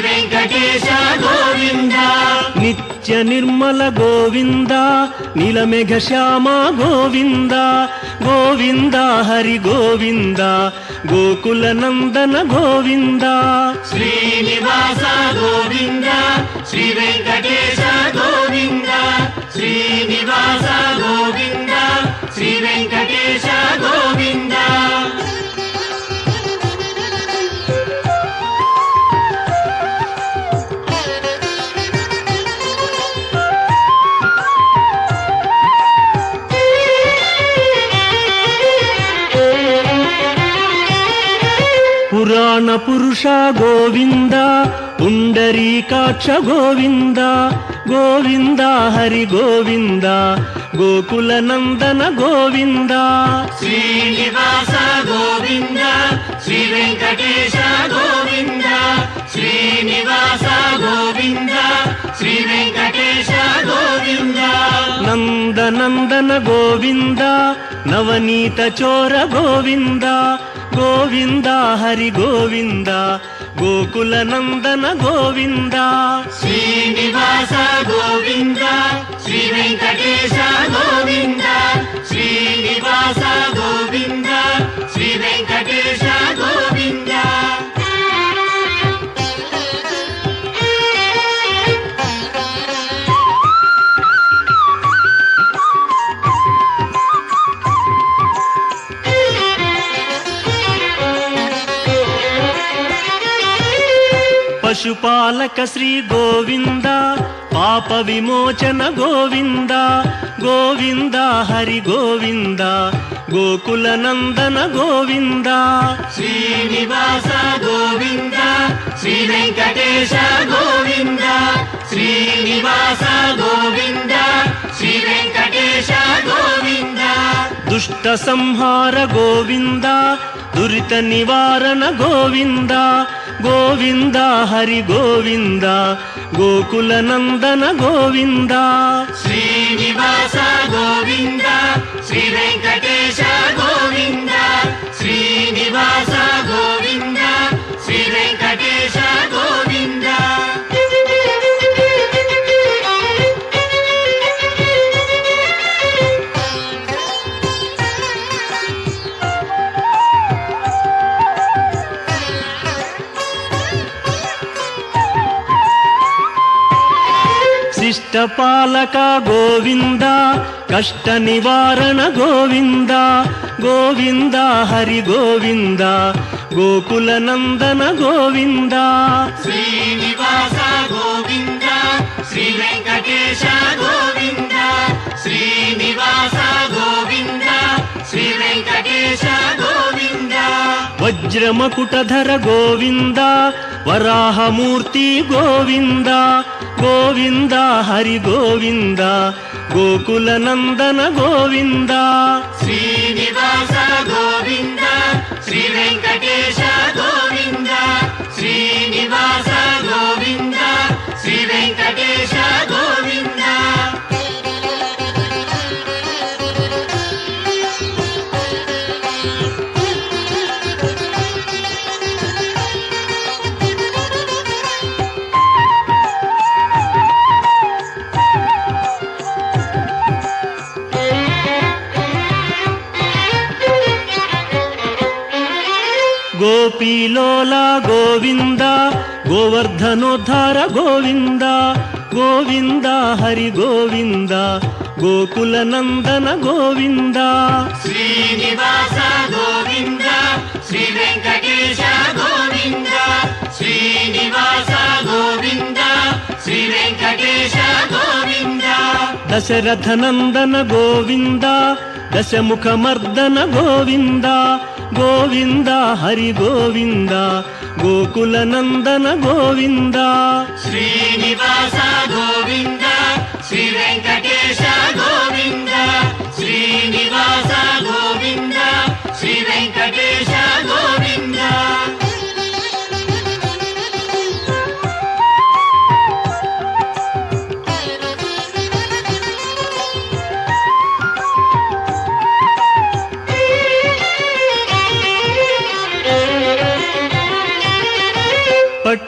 వెంకటేశ గోవింద. నిత్య నిర్మల గోవింద నీలమేఘ శ్యామ గోవింద గోవింద హరి గోవింద గోకుల నందన గోవింద. శ్రీనివాస గోవింద శ్రీ వెంకటేశ పురుష గోవింద పుండరీకాక్ష గోవింద గోవింద హరి గోవింద గోకుల నందన గోవింద. శ్రీనివాస గోవింద శ్రీ వెంకటేశ గోవింద శ్రీనివాస గోవింద శ్రీ వెంకటేశ గోవింద. నందనందన గోవింద నవనీత చోర గోవింద గోవింద హరి గోవింద గోకుల నందన గోవింద. శ్రీనివాస గోవింద శ్రీ వెంకటేశ గోవింద శ్రీనివాస గోవింద. పశుపాలక శ్రీ గోవింద పాప విమోచన గోవింద గోవింద హరి గోవింద గోకుల నందన గోవింద. శ్రీనివాస గోవింద శ్రీ వెంకటేశ గోవింద శ్రీనివాస గోవింద శ్రీ వెంకటేశ గోవింద. దుష్ట సంహార గోవింద దురిత నివారణ గోవింద గోవింద హరి గోవింద గోకుల నందన గోవింద. శ్రీనివాస గోవింద శ్రీ వెంకటేశ గోవింద శ్రీనివాస శిష్టపాలక గోవింద కష్ట నివారణ గోవింద గోవింద హరి గోవింద గోకుల నందన గోవింద. శ్రీనివాస గోవింద శ్రీ వెంకటేశ గోవింద శ్రీనివాస గోవింద శ్రీ వెంకటేశ గోవింద. వజ్రమకుటధర గోవింద వరాహమూర్తి గోవింద గోవింద హరి గోవింద గోకుల నందన గోవింద. శ్రీనివాస గోవింద శ్రీ వెంకట గోపీలోల గోవింద గోవర్ధనోద్ధార గోవింద గోవింద హరి గోవింద గోకుల నందన గోవింద. శ్రీనివాస గోవింద శ్రీ వెంకటేశ గోవింద శ్రీనివాస గోవింద శ్రీ వెంకటేశ గోవింద. దశరథ నందన గోవింద దశముఖ మర్దన గోవింద గోవింద హరి గోవింద గోకుల నందన గోవింద. శ్రీనివాస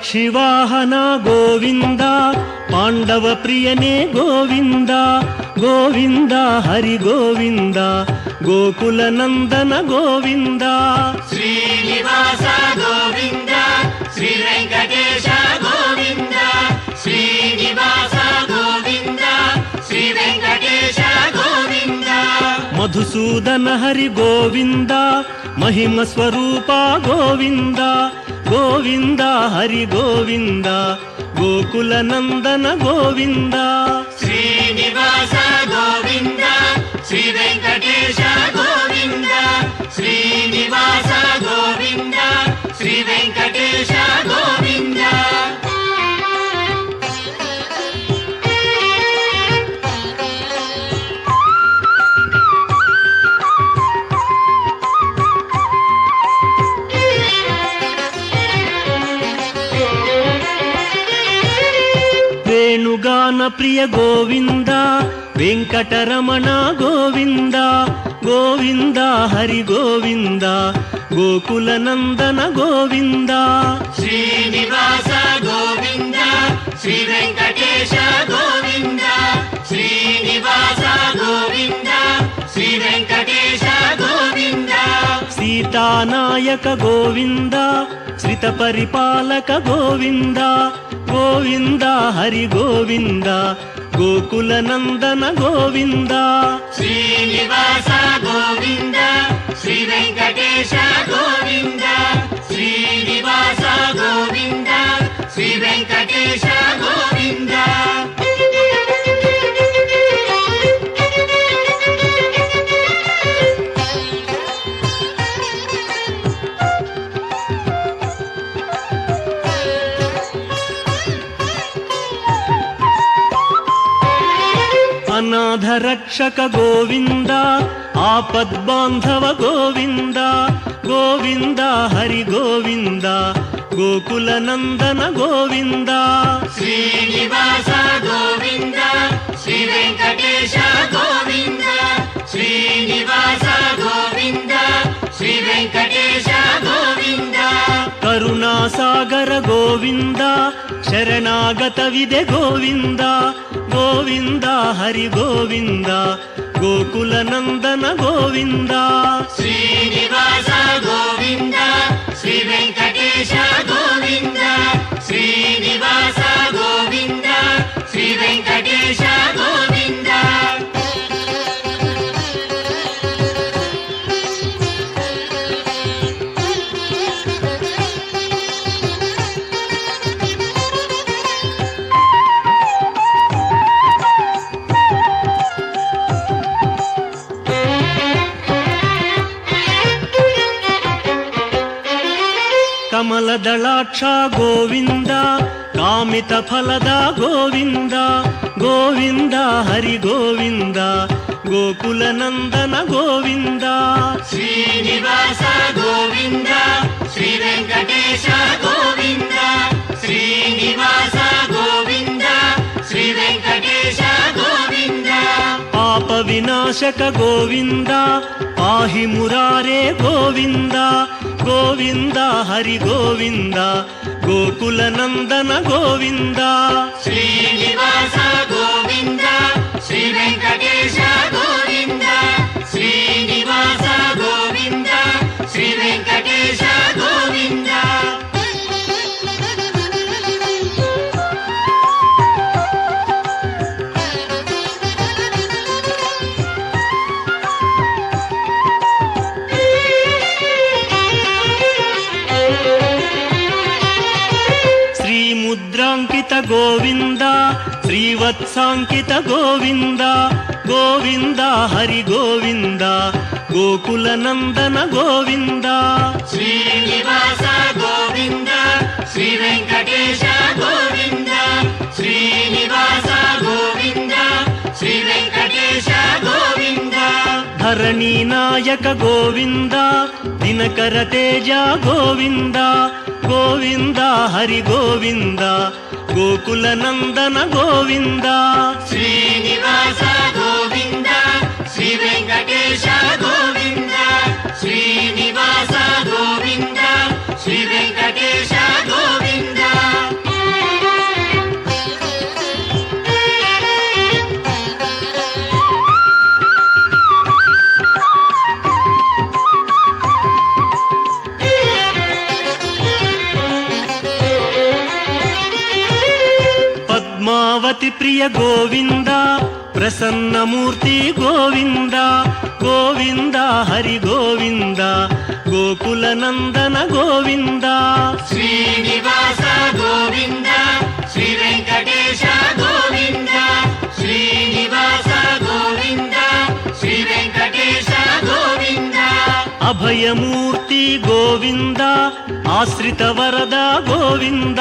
పక్షివాహన గోవింద పాండవ ప్రియనే గోవింద గోవింద హరి గోవింద గోకుల నందన గోవింద. శ్రీనివాస గోవింద శ్రీ వెంకటేశ గోవింద శ్రీనివాస గోవింద శ్రీ వెంకటేశ గోవింద. మధుసూదన హరి గోవింద మహిమ స్వరూప గోవింద గోవింద హరి గోవింద గోకుల నందన గోవింద. శ్రీనివాస గోవింద శ్రీ వెంకటేశ గోవింద శ్రీనివాస గోవింద శ్రీ వెంకటేశ గోవింద. ప్రియ గోవింద వెంకటరమణ గోవింద గోవింద హరి గోవింద గోకుల నందన గోవింద. శ్రీనివాస గోవింద శ్రీ వెంకటేశ గోవింద శ్రీనివాస గోవింద శ్రీ వెంకట సీతానాయక గోవింద శ్రిత పరిపాలక గోవింద గోవింద హరి గోవింద గోకుల నందన గోవింద. శ్రీనివాస గోవింద శ్రీ వెంకటేశ గోవింద శ్రీనివాస గోవింద శ్రీ వెంకటేశ గోవింద. రక్షక గోవింద ఆపద్బాంధవ గోవింద గోవింద హరి గోవింద గోకుల నందన గోవింద. శ్రీనివాస గోవింద శ్రీ వెంకటేశ గోవింద శ్రీనివాస గోవింద శ్రీ వెంకటేశ గోవింద. కరుణాసాగర గోవింద శరణాగత విదే గోవింద గోవింద హరి గోవింద గోకుల నందన గోవింద. శ్రీనివాస గోవింద శ్రీ వెంకటేశ గోవింద శ్రీనివాస గోవింద శ్రీ ಕಮಲದಳಾಕ್ಷ ಗೋವಿಂದ ಕಾಮಿತ ಫಲದ ಗೋವಿಂದ ಗೋವಿಂದ ಹರಿ ಗೋವಿಂದ ಗೋಕುಲ ನಂದನ ಗೋವಿಂದ ಶ್ರೀನಿವಾಸ ಗೋವಿಂದ ಶ್ರೀ ವೆಂಕಟೇಶ ಗೋವಿಂದ ಶ್ರೀನಿವಾಸ వినాశక గోవింద పాహి మురారే గోవింద గోవింద హరి గోవింద గోకుల నందన గోవింద. శ్రీనివాస గోవింద శ్రీ వెంకటేశ గోవింద శ్రీనివాస గోవింద శ్రీ వెంకటేశ గోవిందా. గోవింద శ్రీవత్సాంకిత గోవింద గోవింద హరి గోవింద గోకుల నందన గోవింద. శ్రీనివాస గోవింద శ్రీ వెంకటేశ గోవింద శ్రీనివాస గోవింద శ్రీ వెంకటేశ గోవింద. ధరణీ నాయక గోవింద దినకర తేజ గోవింద గోవింద హరి గోవింద గోకుల నందన గోవింద. శ్రీనివాస గోవింద శ్రీ వెంకటేశ గోవింద శ్రీ ప్రియ గోవింద ప్రసన్నమూర్తి గోవింద గోవింద హరి గోవింద గోకుల నందన గోవింద. శ్రీనివాస గోవింద శ్రీ వెంకటేశ గోవింద శ్రీనివాస గోవింద శ్రీ వెంకటేశ గోవింద. అభయమూర్తి గోవింద ఆశ్రిత వరద గోవింద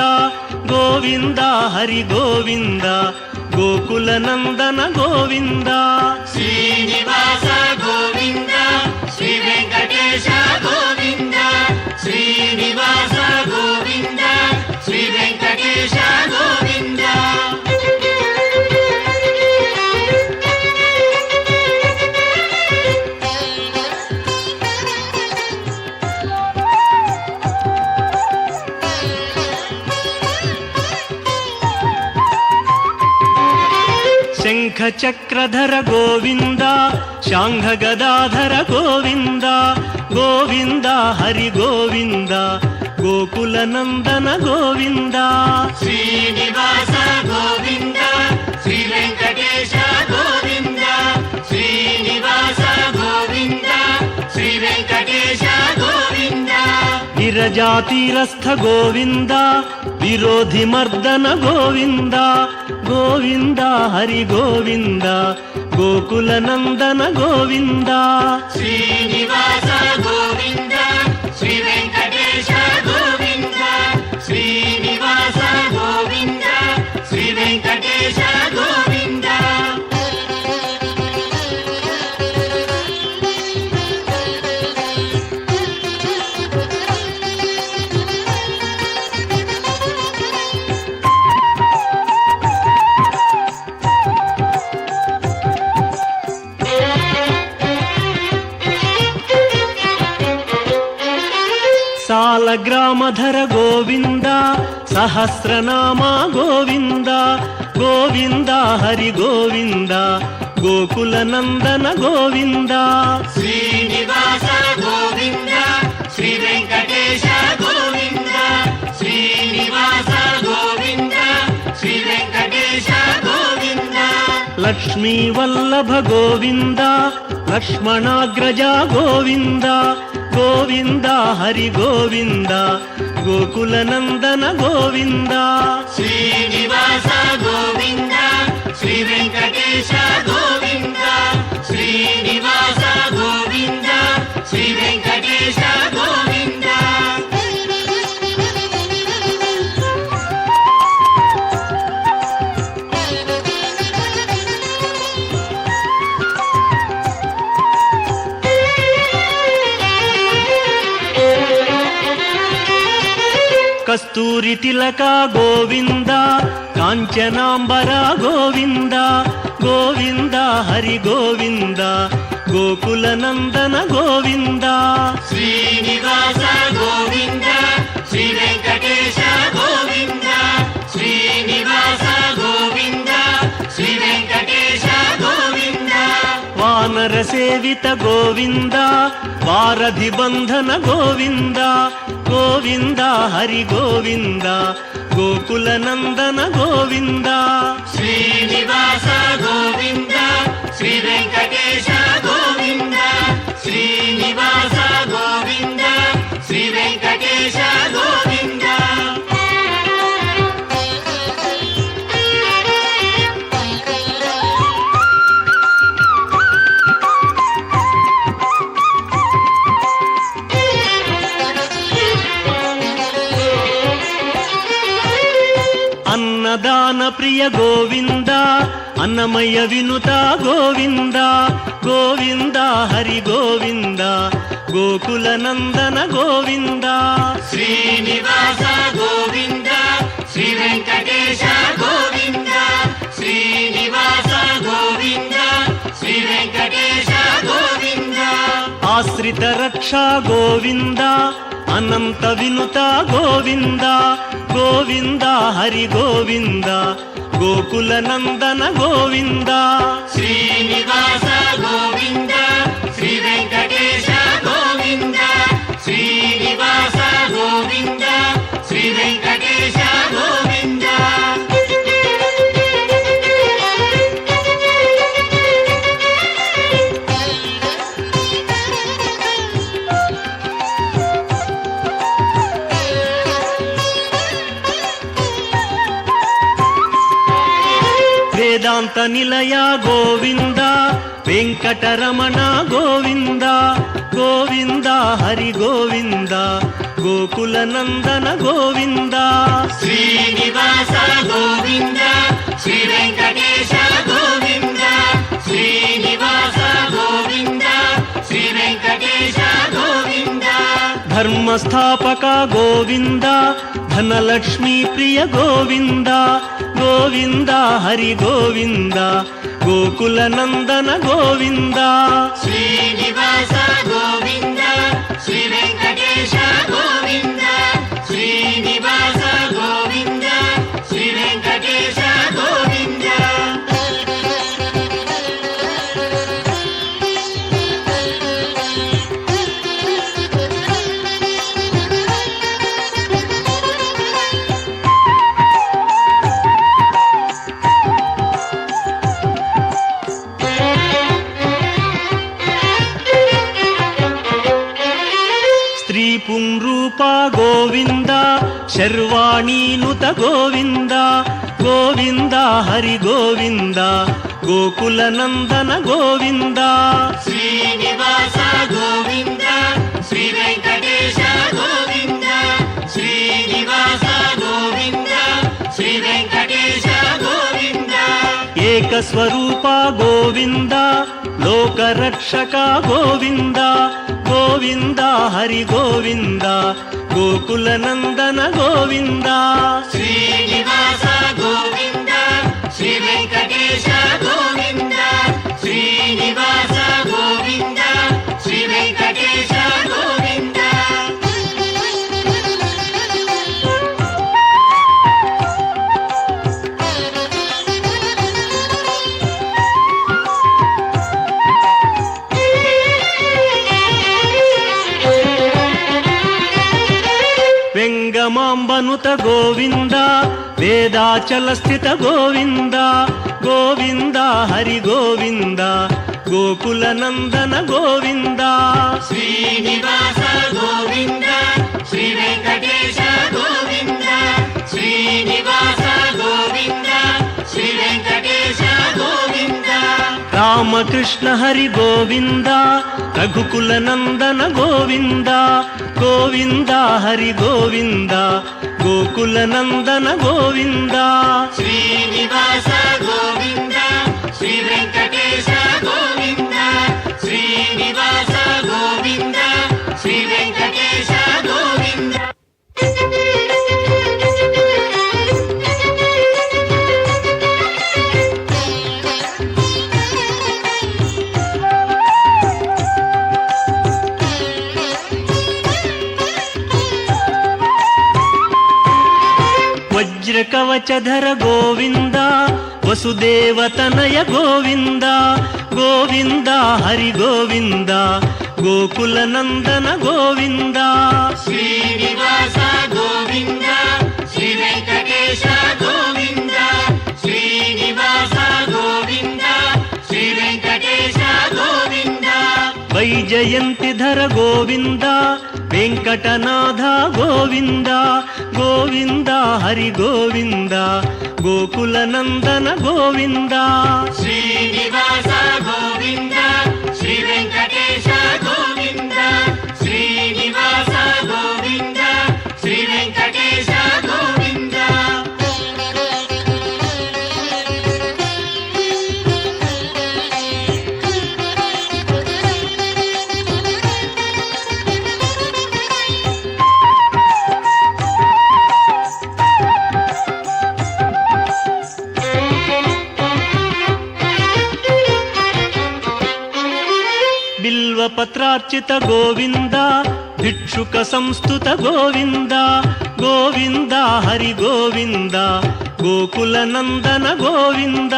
గోవింద హరి గోవింద గోకుల నందన గోవింద. శ్రీనివాస గోవింద శ్రీ వెంకటేశ గోవింద శ్రీనివాస చక్రధర గోవింద శాంఘ గదాధర గోవింద గోవింద హరి గోవింద గోకుల నందన గోవింద. శ్రీనివాస గోవింద శ్రీ వెంకటేశ గోవింద శ్రీనివాస గోవింద శ్రీ వెంకటేశ గోవింద. విరజాతీరస్థ గోవింద విరోధి మర్దన గోవింద గోవింద హరి గోవింద గోకుల నందన గోవింద. శ్రీనివాస గోవింద. సాలగ్రామధర గోవింద సహస్రనామ గోవింద గోవింద హరి గోవింద గోకుల నందన గోవింద. శ్రీనివాస గోవింద శ్రీ వెంకటేశ గోవింద శ్రీనివాస గోవింద శ్రీ వెంకటేశ గోవింద. లక్ష్మీ వల్లభ గోవింద లక్ష్మణాగ్రజ గోవింద గోవింద హరి గోవింద గోకుల నందన గోవింద. శ్రీనివాస గోవింద. కస్తూరి తిలక గోవింద కాంచనాంబర గోవింద గోవింద హరి గోవింద గోకుల నందన గోవింద. శ్రీనివాస గోవింద. సేవిత గోవింద వారధి బంధన గోవింద గోవింద హరి గోవింద గోకుల నందన గోవింద శ్రీనివాస గోవింద శ్రీ వెంకటేశ గోవింద శ్రీనివాస ప్రియ గోవింద అన్నమయ్య వినుత గోవింద గోవింద హరి గోవింద గోకుల నందన గోవింద. శ్రీనివాస గోవింద శ్రీ వెంకటేశ ఆశ్రిత రక్షా గోవింద అనంత వినుత గోవింద గోవింద హరి గోవింద గోకుల నందన గోవింద. శ్రీనివాస గోవింద. వేదాంత నిలయ గోవింద వెంకటరమణ గోవింద గోవింద హరి గోవింద గోకుల నందన గోవింద. శ్రీనివాస గోవింద శ్రీ వెంకటేశ గోవింద శ్రీనివాస గోవింద శ్రీ వెంకటేశ గోవింద. ధర్మస్థాపక గోవింద ధనలక్ష్మీ ప్రియ గోవింద గోవింద హరి గోవింద గోకుల నందన గోవింద. శ్రీనివాస గోవింద. గోవింద గోవింద హరి గోవింద గోకుల నందన గోవింద. శ్రీనివాస గోవింద శ్రీ వెంకటేశ గోవింద శ్రీనివాస గోవింద శ్రీ వెంకటేశ గోవింద. ఏకస్వరూప గోవింద లోకరక్షక గోవింద. గోవింద హరి గోవింద గోకుల నందన గోవింద. శ్రీనివాస గోవింద శ్రీ వెంకటేశ వెంగమాంబనుత గోవింద వేదాచల స్థిత గోవింద గోవింద హరి గోవింద గోకుల నందన గోవింద. శ్రీనివాస గోవింద శ్రీ వెంకటేశ గోవింద. రామకృష్ణ హరి గోవింద రఘుకుల నందన గోవింద గోవింద హరి గోవింద గోకుల నందన గోవిందా. కవచధర గోవింద వసుదేవతనయ గోవింద గోవింద హరి గోవింద గోకుల నందన గోవింద. శ్రీనివాస గోవింద శ్రీ వెంకటేశ గోవింద శ్రీనివాస గోవింద శ్రీ వెంకటేశ గోవింద. వైజయంతి ధర గోవింద వెంకటనాథ గోవింద గోవింద హరి గోవింద గోకుల నందన గోవింద. శ్రీనివాస బిల్వపత్రార్చిత గోవింద భిక్షుక సంస్థుత గోవింద గోవింద హరి గోవింద గోకుల నందన గోవింద.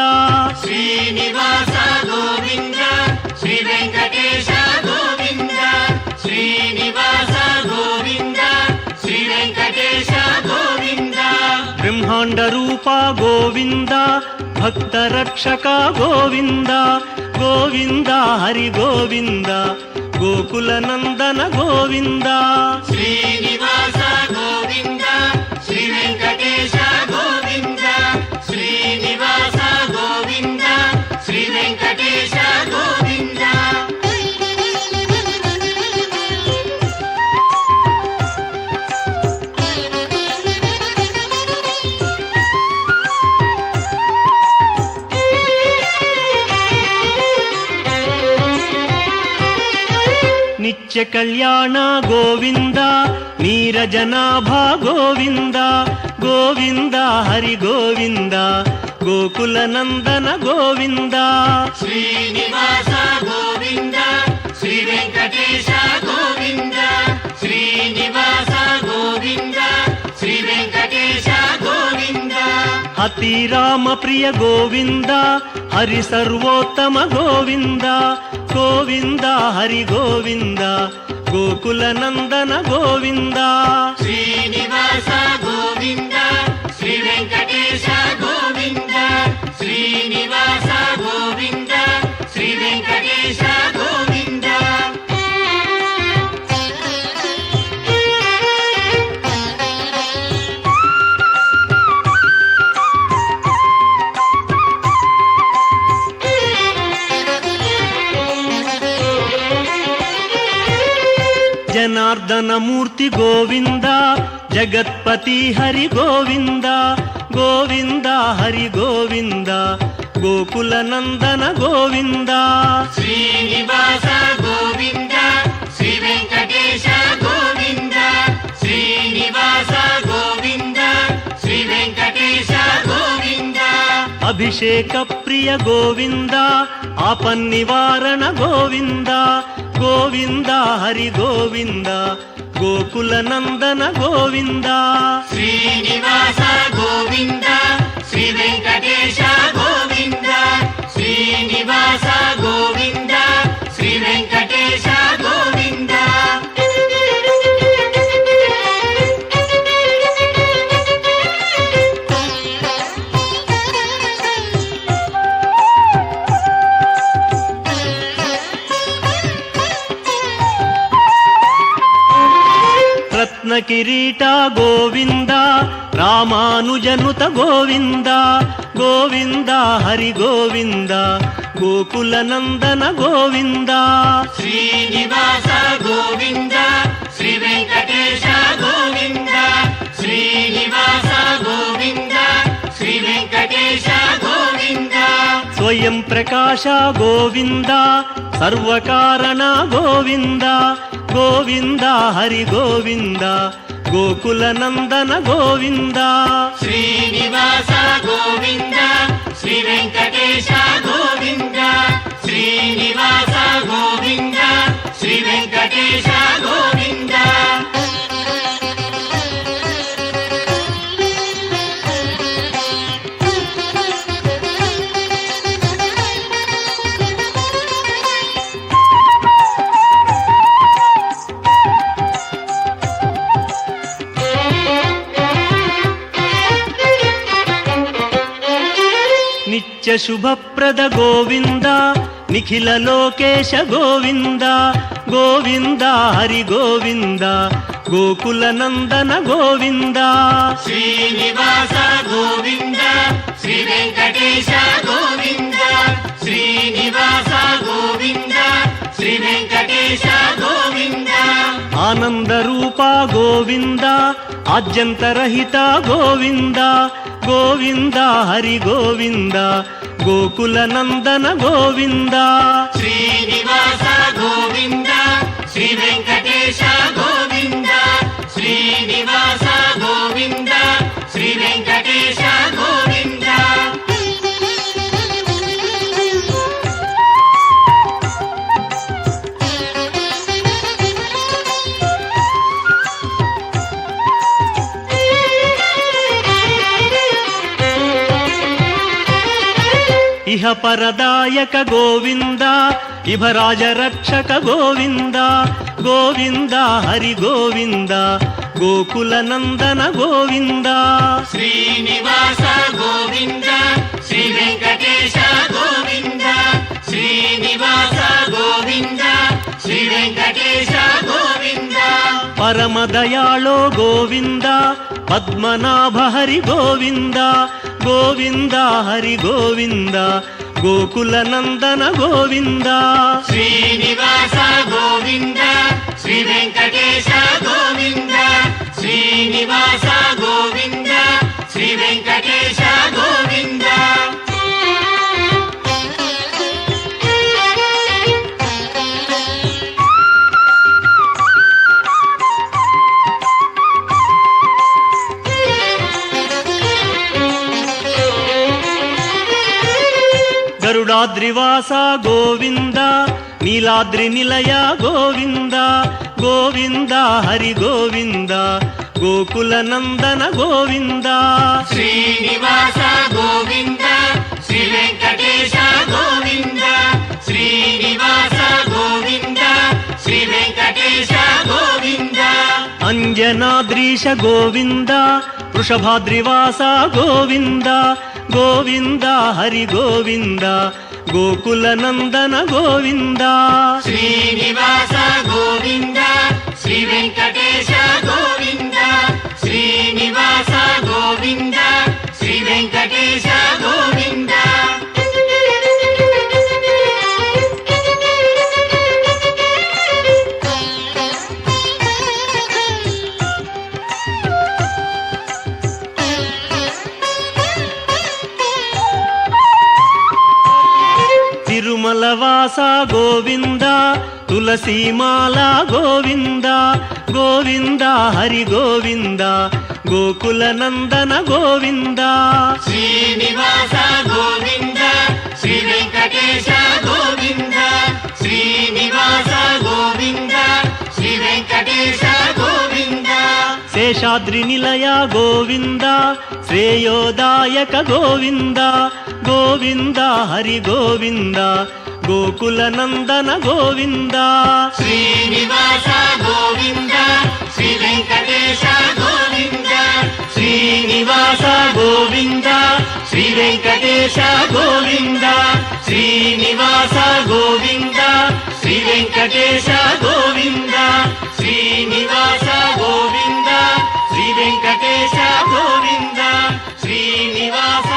శ్రీనివాస గోవింద శ్రీ వెంకటేశ గోవింద శ్రీనివాస గోవింద శ్రీ వెంకటేశ గోవింద. బ్రహ్మాండ రూప గోవింద భక్త రక్షక గోవింద గోవింద హరి గోవింద గోకుల నందన గోవిందా? శ్రీనివాస నిత్య కళ్యాణ గోవింద నీరజనాభ గోవింద గోవింద హరి గోవింద గోకుల నందన గోవింద. శ్రీనివాస గోవింద శ్రీ వెంకటేశ గోవింద శ్రీనివాస గోవింద. అతి రామ ప్రియ గోవింద హరి సర్వోత్తమ గోవింద గోవింద హరి గోవింద గోకుల నందన గోవింద. శ్రీనివాస గోవిందా. జగన్నార్దనమూర్తి గోవింద జగత్పతి హరి గోవింద గోవింద హరి గోవింద గోకుల నందన గోవింద. శ్రీనివాస గోవింద. అభిషేక ప్రియ గోవింద ఆపన్నివారణ గోవింద గోవింద హరి గోవింద గోకుల నందన గోవింద. శ్రీనివాస గోవింద శ్రీ వెంకటేశ కిరీట గోవింద రామానుజనుత గోవింద గోవింద హరి గోవింద గోకుల నందన గోవింద. శ్రీనివాస గోవింద శ్రీ వెంకటేశ గోవింద శ్రీనివాస గోవింద శ్రీ వెంకటేశ స్వయం ప్రకాశ గోవింద సర్వకారణ గోవింద గోవింద హరి గోవింద గోకుల నందన గోవింద. శ్రీనివాస గోవింద శ్రీ వెంకటేశ గోవింద శ్రీనివాస గోవింద శ్రీ వెంకటేశ గోవింద. శుభప్రద గోవింద నిఖిల లోకేశ గోవింద గోవింద హరి గోవింద గోకుల నందన గోవింద. శ్రీనివాస గోవింద శ్రీ వెంకటేశ గోవింద శ్రీనివాస గోవింద శ్రీ వెంకటేశ గోవింద. ఆనంద రూప గోవింద ఆద్యంతరహిత గోవింద గోవింద హరి గోవింద గోకుల నందన గోవింద. శ్రీనివాస గోవింద శ్రీ వెంకటేశ గోవింద శ్రీనివాస గోవింద శ్రీ వెంకటేశ గోవింద. ఇహ పరదాయక గోవింద ఇభరాజ రక్షక గోవింద గోవింద హరి గోవింద గోకుల నందన గోవింద. శ్రీనివాస గోవింద శ్రీ వెంకటేశ గోవింద శ్రీనివాస గోవింద శ్రీ వెంకటేశ గోవింద. పరమదయాళో గోవింద పద్మనాభ హరి గోవింద గోవింద హరి గోవింద గోకుల నందన గోవింద. శ్రీనివాస గోవింద శ్రీ వెంకటేశ గోవింద శ్రీనివాస గోవింద. గరుడాద్రివాస గోవింద నీలాద్రి నిలయ గోవింద గోవింద హరి గోవింద గోకుల నందన గోవింద. శ్రీనివాస గోవింద శ్రీ వెంకటేశ గోవింద శ్రీనివాస గోవింద శ్రీ వెంకటేశ గోవింద. అంజనాద్రీశ గోవింద వృషభాద్రివాస గోవింద గోవింద హరి గోవింద గోకుల నందన గోవింద శ్రీనివాస గోవింద శ్రీ వెంకటే వాస గోవింద తులసీమాల గోవింద గోవింద హరి గోవింద గోకుల నందన గోవింద. శ్రీనివాస గోవింద శ్రీ వెంకటేశ గోవింద శ్రీనివాస గోవింద శ్రీ వెంకటేశ గోవింద. శేషాద్రి నిలయ గోవింద శ్రేయోదాయక గోవింద గోవింద హరి గోవింద గోకుల నందన గోవింద. శ్రీనివాస గోవింద శ్రీ వెంకటేశ గోవింద శ్రీనివాస గోవింద శ్రీ వెంకటేశ గోవింద శ్రీనివాస గోవింద శ్రీ వెంకటేశ గోవింద శ్రీనివాస గోవింద శ్రీ వెంకటేశ గోవింద శ్రీనివాస